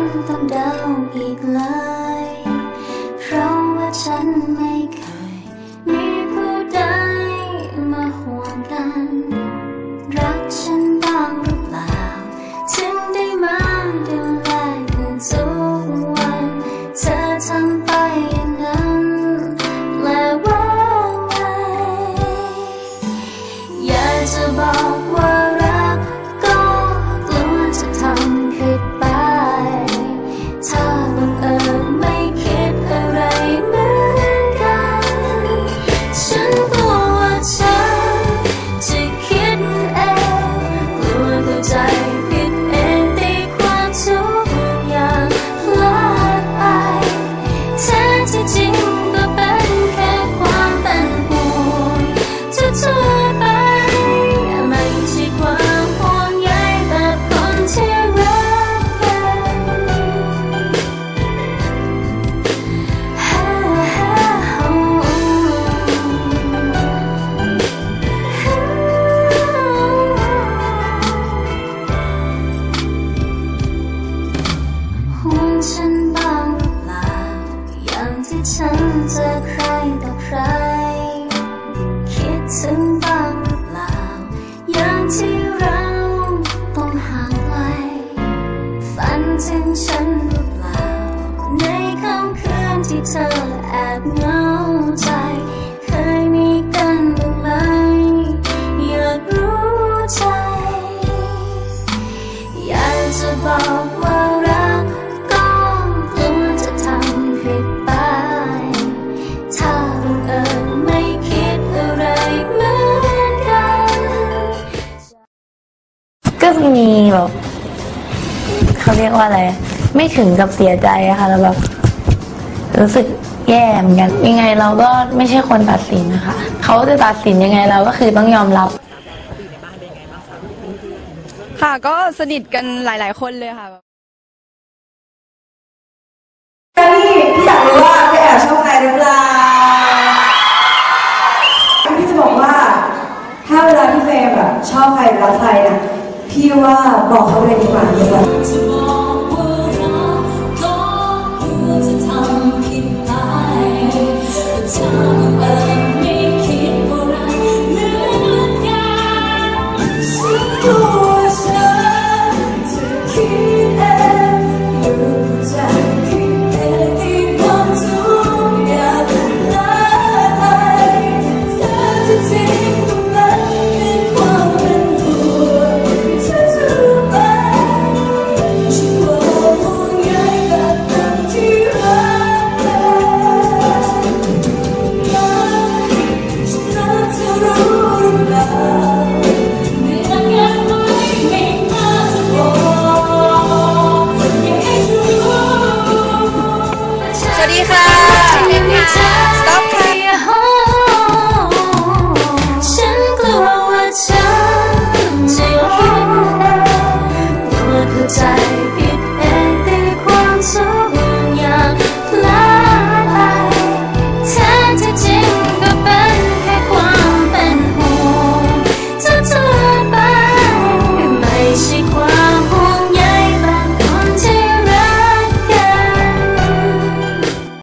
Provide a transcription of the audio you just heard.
นต้อง ถึงฉันหรือเปล่า ในค่ำคืนที่เธอแอบเหงาใจ เคยมีกันบ้างไหม อยากรู้ใจ อยากจะบอกว่า เขาเรียกว่าอะไร ไม่ถึงกับเสียใจอะค่ะแล้วแบบรู้สึกแย่เหมือนกันยังไงเราก็ไม่ใช่คนตัดสินนะคะเขาจะตัดสินยังไงเราก็คือต้องยอมรับ ค่ะ ก็สนิทกันหลาย ๆ คนเลยค่ะพี่พี่อยากรู้ว่าไปแอบชอบใครหรือเปล่าพี่จะบอกว่า ถ้าเวลาที่เฟย์แบบชอบใครหรือรักใครน่ะ พี่ว่าบอกเขาเลยดีกว่าดีกว่า สวัสดีค่ะ